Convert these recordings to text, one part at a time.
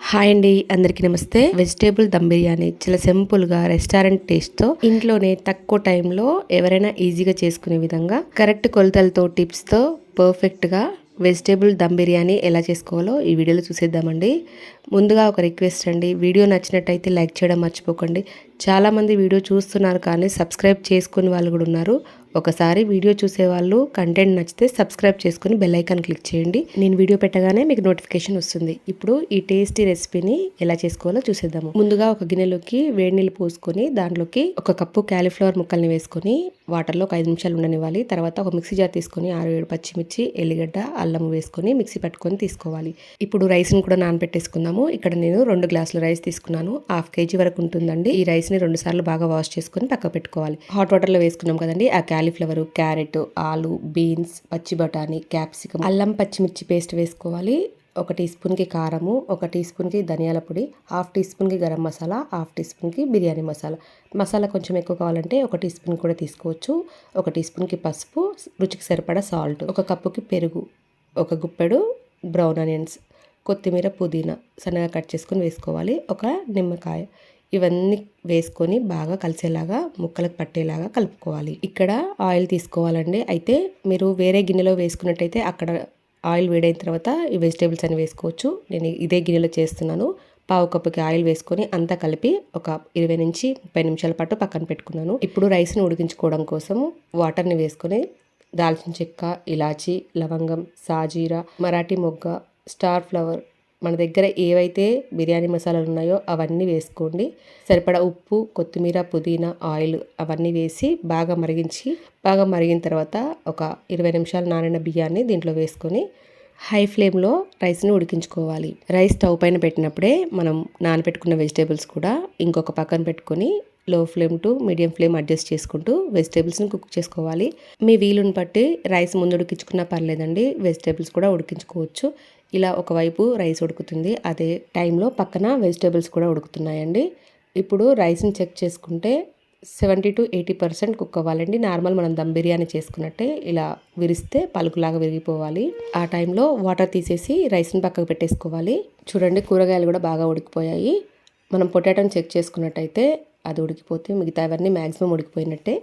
Hi అండి అందరికీ నమస్తే. వెజిటేబుల్ దమ్ బిర్యానీ చాలా సింపుల్గా రెస్టారెంట్ టేస్ట్తో ఇంట్లోనే తక్కువ టైంలో ఎవరైనా ఈజీగా చేసుకునే విధంగా కరెక్ట్ కొలతలతో టిప్స్తో పర్ఫెక్ట్గా వెజిటేబుల్ దమ్ బిర్యానీ ఎలా చేసుకోవాలో ఈ వీడియోలో చూసేద్దామండి. ముందుగా ఒక రిక్వెస్ట్ అండి వీడియో నచ్చినట్టయితే లైక్ చేయడం మర్చిపోకండి. చాలామంది వీడియో చూస్తున్నారు కానీ సబ్స్క్రైబ్ చేసుకునే వాళ్ళు కూడా ఉన్నారు. ఒకసారి వీడియో చూసేవాళ్ళు కంటెంట్ నచ్చితే సబ్స్క్రైబ్ చేసుకుని బెల్ ఐకాన్ క్లిక్ చేయండి. నేను వీడియో పెట్టగానే మీకు నోటిఫికేషన్ వస్తుంది. ఇప్పుడు ఈ టేస్టీ రెసిపీని ఎలా చేసుకోవాలో చూసేద్దాము. ముందుగా ఒక గిన్నెలోకి వేడి నీళ్ళు పోసుకొని దాంట్లోకి ఒక కప్పు క్యాలీఫ్లవర్ ముక్కల్ని వేసుకొని వాటర్లో ఒక ఐదు నిమిషాలు ఉండనివ్వాలి. తర్వాత ఒక మిక్సీ జార్ తీసుకొని ఆరు ఏడు పచ్చిమిర్చి ఎల్లిగడ్డ అల్లం వేసుకొని మిక్సీ పట్టుకొని తీసుకోవాలి. ఇప్పుడు రైస్ని కూడా నానబెట్టేసుకుందాము. ఇక్కడ నేను రెండు గ్లాసుల రైస్ తీసుకున్నాను. హాఫ్ కేజీ వరకు ఉంటుందండి. ఈ రైస్ని రెండు సార్లు బాగా వాష్ చేసుకొని పక్క పెట్టుకోవాలి. హాట్ వాటర్లో వేసుకున్నాం కదండి. ఆ క్యాలీఫ్లవర్ క్యారెట్ ఆలు బీన్స్ పచ్చి బఠానీ క్యాప్సికం అల్లం పచ్చిమిర్చి పేస్ట్ వేసుకోవాలి. ఒక టీ స్పూన్కి కారము ఒక టీ స్పూన్కి ధనియాల పొడి హాఫ్ టీ స్పూన్కి గరం మసాలా హాఫ్ టీ స్పూన్కి బిర్యానీ మసాలా. మసాలా కొంచెం ఎక్కువ కావాలంటే ఒక టీ స్పూన్ కూడా తీసుకోవచ్చు. ఒక టీ స్పూన్కి పసుపు రుచికి సరిపడా సాల్ట్ ఒక కప్పుకి పెరుగు ఒక గుప్పెడు బ్రౌన్ ఆనియన్స్ కొత్తిమీర పుదీనా సన్నగా కట్ చేసుకొని వేసుకోవాలి. ఒక నిమ్మకాయ. ఇవన్నీ వేసుకొని బాగా కలిసేలాగా ముక్కలకు పట్టేలాగా కలుపుకోవాలి. ఇక్కడ ఆయిల్ తీసుకోవాలండి. అయితే మీరు వేరే గిన్నెలో వేసుకున్నట్టయితే అక్కడ ఆయిల్ వేడైన తర్వాత ఈ వెజిటేబుల్స్ అని వేసుకోవచ్చు. నేను ఇదే గిన్నెలో చేస్తున్నాను. పావు కప్పుకి ఆయిల్ వేసుకొని అంతా కలిపి ఒక ఇరవై నుంచి ముప్పై నిమిషాల పాటు పక్కన పెట్టుకున్నాను. ఇప్పుడు రైస్ని ఉడికించుకోవడం కోసం వాటర్ని వేసుకొని దాల్చిన చెక్క ఇలాచి లవంగం సాజీరా మరాఠీ మొగ్గ స్టార్ ఫ్లవర్ మన దగ్గర ఏవైతే బిర్యానీ మసాలాలు ఉన్నాయో అవన్నీ వేసుకోండి. సరిపడా ఉప్పు కొత్తిమీర పుదీనా ఆయిల్ అవన్నీ వేసి బాగా మరిగించి బాగా మరిగిన తర్వాత ఒక ఇరవై నిమిషాలు నానిన బియ్యాన్ని దీంట్లో వేసుకొని హై ఫ్లేమ్లో రైస్ని ఉడికించుకోవాలి. రైస్ స్టవ్ పైన పెట్టినప్పుడే మనం నానబెట్టుకున్న వెజిటేబుల్స్ కూడా ఇంకొక పక్కన పెట్టుకొని low flame to medium flame adjust చేసుకుంటూ వెజిటేబుల్స్ని కుక్ చేసుకోవాలి. మీ వీలుని బట్టి రైస్ ముందు ఉడికించుకున్నా పర్లేదండి వెజిటేబుల్స్ కూడా ఉడికించుకోవచ్చు. ఇలా ఒకవైపు రైస్ ఉడుకుతుంది అదే టైంలో పక్కన వెజిటేబుల్స్ కూడా ఉడుకుతున్నాయండి. ఇప్పుడు రైస్ని చెక్ చేసుకుంటే seventy to eighty percent cook అవ్వాలండి. నార్మల్ మనం దమ్ బిర్యానీ చేసుకున్నట్టే ఇలా విరిస్తే పలుకులాగా విరిగిపోవాలి. ఆ టైంలో వాటర్ తీసేసి రైస్ని పక్కకు పెట్టేసుకోవాలి. చూడండి కూరగాయలు కూడా బాగా ఉడికిపోయాయి. మనం పొటాటోని చెక్ చేసుకున్నట్టయితే అది ఉడికిపోతే మిగతావన్నీ మ్యాక్సిమం ఉడికిపోయినట్టే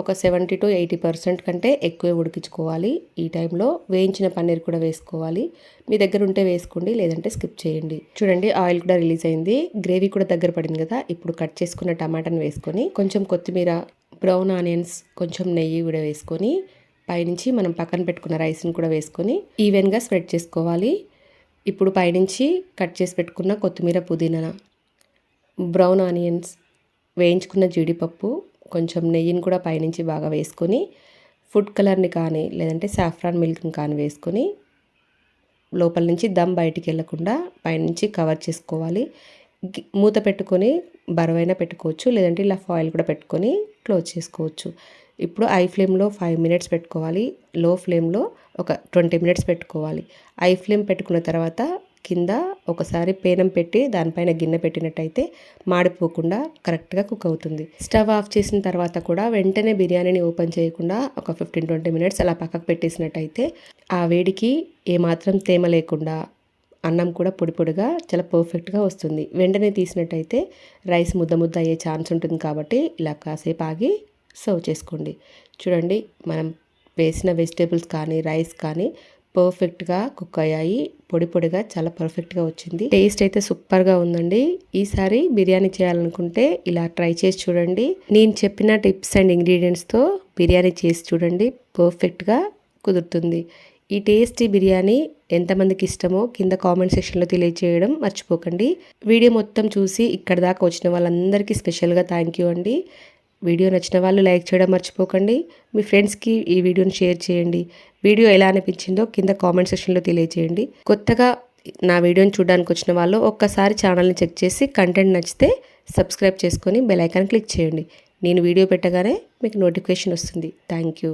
ఒక సెవెంటీ టు ఎయిటీ పర్సెంట్ కంటే ఎక్కువే ఉడికించుకోవాలి. ఈ టైంలో వేయించిన పన్నీర్ కూడా వేసుకోవాలి. మీ దగ్గర ఉంటే వేసుకోండి లేదంటే స్కిప్ చేయండి. చూడండి ఆయిల్ కూడా రిలీజ్ అయింది. గ్రేవీ కూడా దగ్గర పడింది కదా ఇప్పుడు కట్ చేసుకున్న టమాటాని వేసుకొని కొంచెం కొత్తిమీర బ్రౌన్ ఆనియన్స్ కొంచెం నెయ్యి కూడా వేసుకొని పైనుంచి మనం పక్కన పెట్టుకున్న రైస్ని కూడా వేసుకొని ఈవెన్గా స్ప్రెడ్ చేసుకోవాలి. ఇప్పుడు పైనుంచి కట్ చేసి పెట్టుకున్న కొత్తిమీర పుదీనా బ్రౌన్ ఆనియన్స్ వేయించుకున్న జీడిపప్పు కొంచెం నెయ్యిని కూడా పైనుంచి బాగా వేసుకొని ఫుడ్ కలర్ని కానీ లేదంటే సాఫ్రాన్ మిల్క్ని కానీ వేసుకొని లోపల నుంచి దమ్ బయటికి వెళ్ళకుండా పైనుంచి కవర్ చేసుకోవాలి. మూత పెట్టుకొని బరువైనా పెట్టుకోవచ్చు లేదంటే ఇలా ఫాయిల్ కూడా పెట్టుకొని క్లోజ్ చేసుకోవచ్చు. ఇప్పుడు ఐ ఫ్లేమ్లో ఫైవ్ మినిట్స్ పెట్టుకోవాలి. లో ఫ్లేమ్లో ఒక ట్వంటీ మినిట్స్ పెట్టుకోవాలి. ఐ ఫ్లేమ్ పెట్టుకున్న తర్వాత కింద ఒకసారి పేనం పెట్టి దానిపైన గిన్నె పెట్టినట్టయితే మాడిపోకుండా కరెక్ట్గా కుక్ అవుతుంది. స్టవ్ ఆఫ్ చేసిన తర్వాత కూడా వెంటనే బిర్యానీని ఓపెన్ చేయకుండా ఒక ఫిఫ్టీన్ ట్వంటీ మినిట్స్ అలా పక్కకు పెట్టేసినట్టయితే ఆ వేడికి ఏమాత్రం తేమ లేకుండా అన్నం కూడా పొడి పొడిగా చాలా పర్ఫెక్ట్గా వస్తుంది. వెంటనే తీసినట్టయితే రైస్ ముద్ద ముద్ద అయ్యే ఛాన్స్ ఉంటుంది కాబట్టి ఇలా కాసేపు ఆగి సర్వ్ చేసుకోండి. చూడండి మనం వేసిన వెజిటేబుల్స్ కానీ రైస్ కానీ పర్ఫెక్ట్గా కుక్ అయ్యాయి. పొడి పొడిగా చాలా పర్ఫెక్ట్గా వచ్చింది. టేస్ట్ అయితే సూపర్గా ఉందండి. ఈసారి బిర్యానీ చేయాలనుకుంటే ఇలా ట్రై చేసి చూడండి. నేను చెప్పిన టిప్స్ అండ్ ఇంగ్రీడియంట్స్తో బిర్యానీ చేసి చూడండి. పర్ఫెక్ట్గా కుదురుతుంది. ఈ టేస్టీ బిర్యానీ ఎంతమందికి ఇష్టమో కింద కామెంట్ సెక్షన్లో తెలియజేయడం మర్చిపోకండి. వీడియో మొత్తం చూసి ఇక్కడ దాకా వచ్చిన వాళ్ళందరికీ స్పెషల్గా థ్యాంక్ యూ అండి. వీడియో నచ్చిన వాళ్ళు లైక్ చేయడం మర్చిపోకండి. మీ ఫ్రెండ్స్కి ఈ వీడియోని షేర్ చేయండి. వీడియో ఎలా అనిపించిందో కింద కామెంట్ సెక్షన్లో తెలియజేయండి. కొత్తగా నా వీడియోని చూడడానికి వచ్చిన వాళ్ళు ఒక్కసారి ఛానల్ని చెక్ చేసి కంటెంట్ నచ్చితే సబ్స్క్రైబ్ చేసుకొని బెల్ ఐకాన్ క్లిక్ చేయండి. నేను వీడియో పెట్టగానే మీకు నోటిఫికేషన్ వస్తుంది. Thank you.